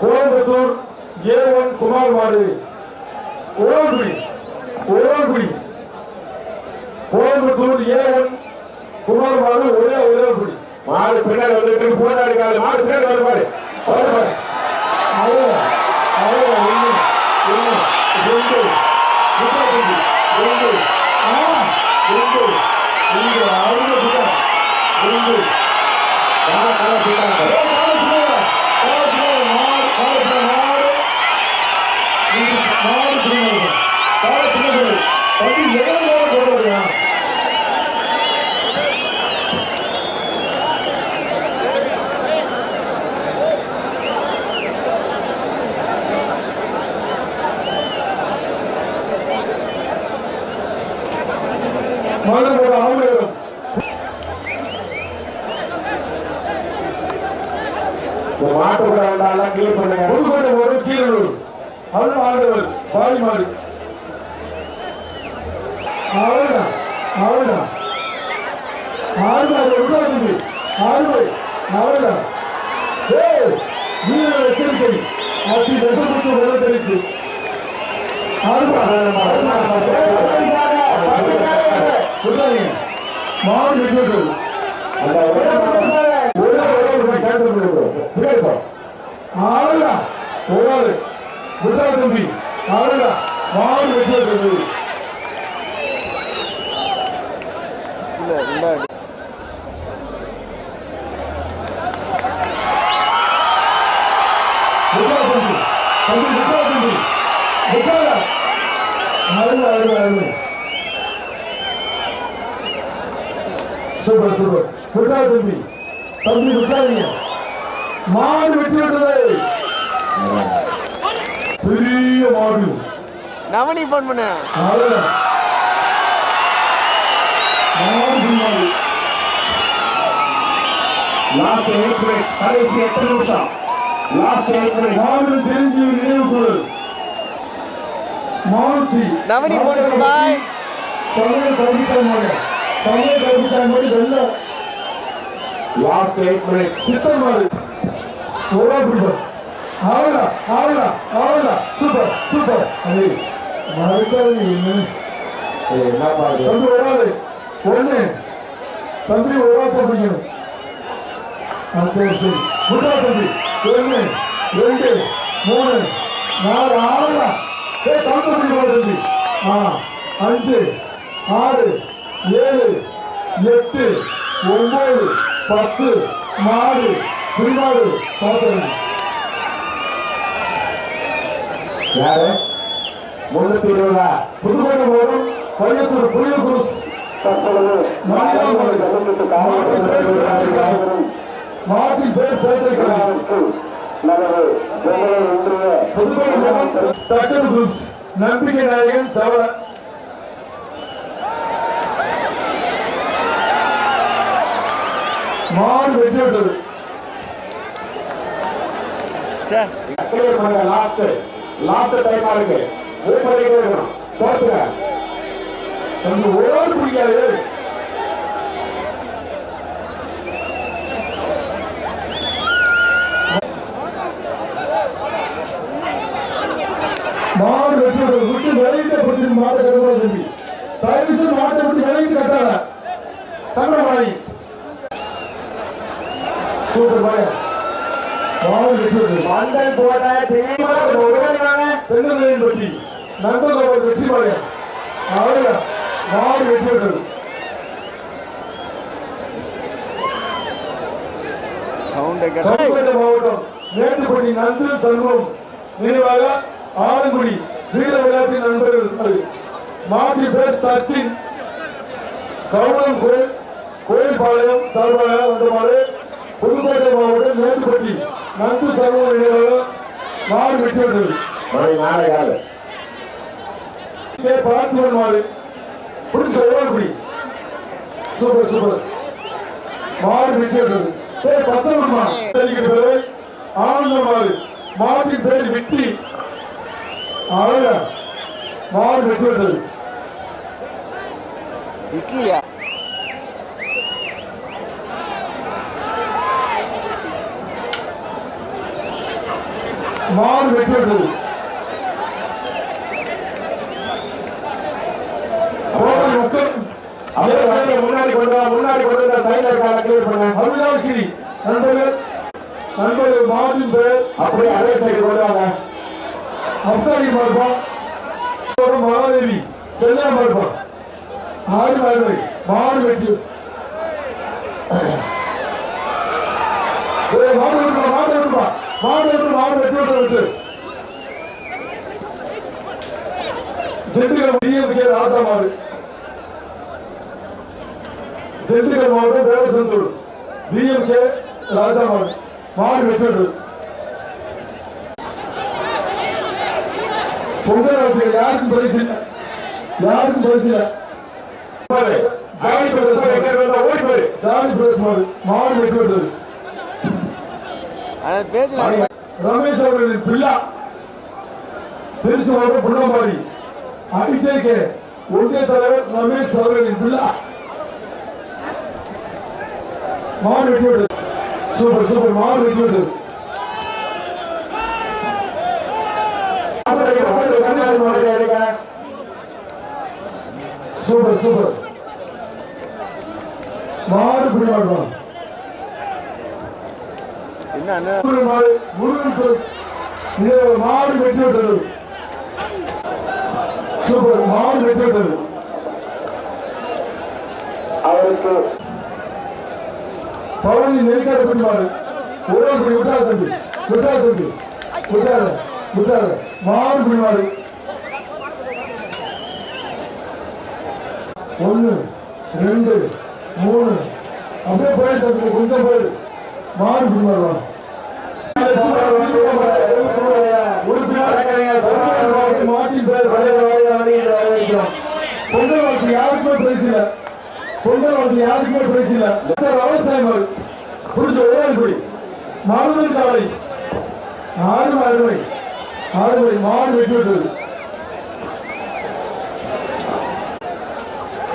Coimbatore A one குமார்வாடு ஓடுபுடி ஓடுபுடி கோயம்புத்தூர் ஏ ஒன் குமார்வாடு ஒரே ஒரே புடி மாடு பின்னாடி வந்து போராடி மாடு பின்னாடி வருவாரு மகன் ஒரு ஆம்பளையும் மாட்டு கூட வேண்டாம் கிளீன் பண்ணுங்க புதுக்கோட்டை ஒரு கீழூர் அருள் ஆண்டவர் பாய் மாடு. உட்காந்து எச்சரிக்கை அத்தி மாடு வெட்டி அந்த ஒரே ஒரே ஒரே ஒரு கேன்சல் பண்ணிடுறோம் பின்னாடி போ ஆளுடா ஒரு விட்டா தம்பி ஆளுடா மாடு வெட்டி தம்பி இல்ல ரெண்டாவது விட்டா தம்பி தம்பி விட்டா தம்பி விட்டாடா அருள் அருள் அருள் சூப்பர் சூப்பர் விட்டா தம்பி தம்பி விட்டாதீங்க மாடு வெட்டி விட்டது பெரிய மாடு. நவனி போன் பண்ண. அவ்வளவுதான். மாடு மாடு. லாஸ்ட் எயிட் மினிட்ஸ் கடைசி எட்டு நிமிஷம். லாஸ்ட் எயிட் மினிட்ஸ் மாடு தெரிஞ்சு நினைவு கொள் மாருதி நவனி போன் பாய் கவிதாய் மொழி சமய கவிதாய் மொழி வெள்ள லாஸ்ட் எயிட் மினிட்ஸ் சித்தர் மாடு ஓரா பிடிப்பர். ஆவலா ஆவலா ஆவலா. Super super. அது மறுக்காது என்ன பாருங்க தம்பி ஒரு ஆளு. ஒண்ணு. தம்பி ஒரு ஆட்டை பிடிக்கணும். ஆ சரி சரி. முட்டா தம்பி. ஒண்ணு ரெண்டு மூணு நாலு ஆறுடா ஏ பிடிக்கணும் தம்பி. ஆ அஞ்சு ஆறு ஏழு எட்டு ஒன்பது பத்து நாலு பிடிமாடு பார்த்தேன் யாரு? முன்னூத்தி இருபதா? புதுக்கோட்டை போதும் கோயம்புத்தூர் புளியத்தூர் மாநிலம் பேர் பேட்டைக்காரர் புதுக்கோட்டை நம்பிக்கை நாயகன் சவள மாடு வெட்டி விட்டது லாஸ்ட் லாஸ்ட் டைமா இருக்கு மூவ் இருக்கணும். தோத்துங்க தம்பி ஓடு பிடிக்காது மாடு வெட்டி விட்டது விட்டு விளையிட்ட மாடு தம்பி. தயவு செய்து மாட்டை விட்டு விளையிட்டு கட்டாத சங்கரமாயி சூப்பர் பாய மாடு மந்தன் போட்ட தென்னதலின் பட்டி நந்தகோபர் வெற்றி. பாருங்க. அவரு மாடு வெற்றி புதுக்கோட்டை மாவட்டம் மேட்டுப்பட்டி நந்து சண்முகம். நினைவாக ஆலங்குடி வீர விளையாட்டு நண்பர்கள். மாட்டி பேர் சச்சின். கவுளம் கோயில் கோயில்பாளையம் சார்பாக புதுக்கோட்டை மாவட்டம் மேட்டுப்பட்டி. நந்து சண்முகம் நினைவாக மாடு வெட்டி விட்டது மணி நாளை காலு கே. பார்த்திபன் மாடு பிடிச்ச எவ்வளவு பிடி சூப்பர் சூப்பர். மாடு வெட்டி விட்டது பேர் பத்திரமா தெரிவிக்கிற பேரை ஆனந்த மாடு மாட்டின் பேர் விட்டி அழகா மாடு வெட்டி விட்டது இட்லியா? வார் வெட்டுவது முன்னாடி கொண்டு முன்னாடி கொண்டு வந்த சைனர் கிளியர் பண்ண அதுதான் கிரி நண்பர்கள் நண்பர்கள் மாட்டின் பேர் அப்படியே அதே சைடு கொண்டு வாங்க. அப்தாரி மருப்பா மகாதேவி செல்லா மருப்பா ஆறு மாறு மாறு வெட்டி. வெட்டி விட்டு விட்டு திண்டுக்கல் டிஎம்கே ராசா மாடு திண்டுக்கல் மாவட்டம் வேடசந்தூர் டிஎம்கே ராஜா மாடு விட்டு பொங்கல் யாருக்கும் பிரைஸ் இல்ல. யாருக்கும் பிரைஸ் இல்ல. பாரு ஜாலி பிரதேசம் எங்க இருந்தா ஓடி போய். ஜாலி பிரதேச மாடு மாடு வெட்டி விட்டது. அது பேசல. ரமேஷ் அவர்களின் பிள்ளா திருச்சி மாவட்டம் புள்ளம்பாடி ஐஜேகே ஒன்றிய தலைவர் ரமேஷ் அவர்களின் பிள்ளா. மாவட்ட வெட்டி சூப்பர் சூப்பர் மாவட்ட வெட்டி விட்டது சூப்பர். சூப்பர் மாறு பிடி மாடுவா என்ன மாடு மாடு விட்டது சூப்பர் மாடு வெட்டி விட்டது அவருக்கு பழனி நெய்க்கார பிடி ஒரே பிடி விட்டாத தம்பி விட்டாத தம்பி விட்டாத விட்டாத மாடு பிடி ஒண்ணு ரெண்டு மூணு அப்படியே போயிட்டு தம்பி கொஞ்சம் போயிடு மாடு பிடி மாடுவா மாட்டின் பேர் பொங்கல் வாழ்த்து யாருக்குமே பிரைஸ் பொங்கல் வாழ்த்து யாருக்குமே பிரைஸ் இல்ல விவசாயம் மாடு புடிச்ச காலை ஆறு அறுவை ஆறுவை மாடு வெட்டி விட்டது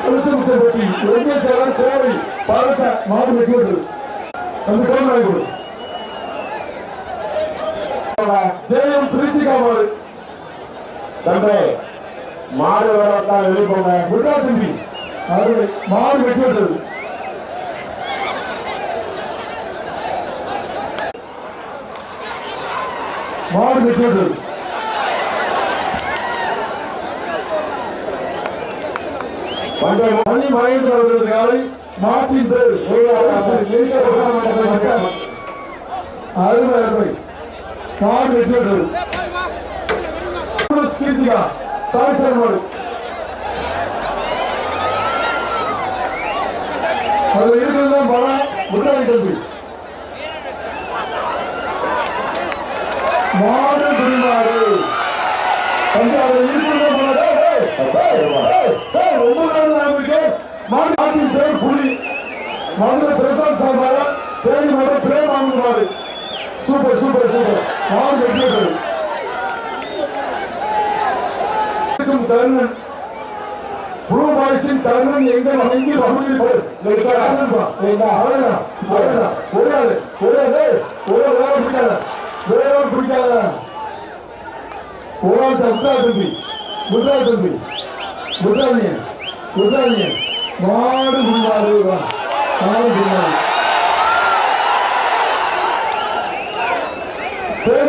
திருச்சமுச்சப்பட்டி வெங்கேஸ்வரர் கோவை பாலட்ட மாடு வெட்டி விட்டது தம்பி டோன் வாங்கி கொடு ஜெயம் கிருத்திகா மாடு தம்பி மாடு வரத்தான் வெளியே போங்க. விட்டா தம்பி மாடு வெட்டி விட்டது. மாடு வெட்டி விட்டது. மகேந்திர அவர்களது காலை மாட்டின் பேர் அறுவை அறுவை மாடு வெட்டி விட்டது கீர்த்திகா சாய்சர் மாடு. அதுல இருக்கிறது பணம் முட்டாளி கல்வி. மாடு பேர் புலி மதுரை பிரசாந்த் சார்பாக தேனி மாடு Prem Anand super super super. மாடு வெற்றி பெற்றது. கர்ணன் ப்ளூ பாய்ஸின் கர்ணன் எங்க வணங்கி பகுதியில் போய். அவனா அவனா ஒரு ஆளு ஒரு ஆளு ஒரு ஆள் பிடிக்காத. வேற ஆள் பிடிக்காத. ஒரு ஆள் தம்பி விட்டா தம்பி. விட்டாதீங்க விட்டாதீங்க மாடு முன்னாடி மாடு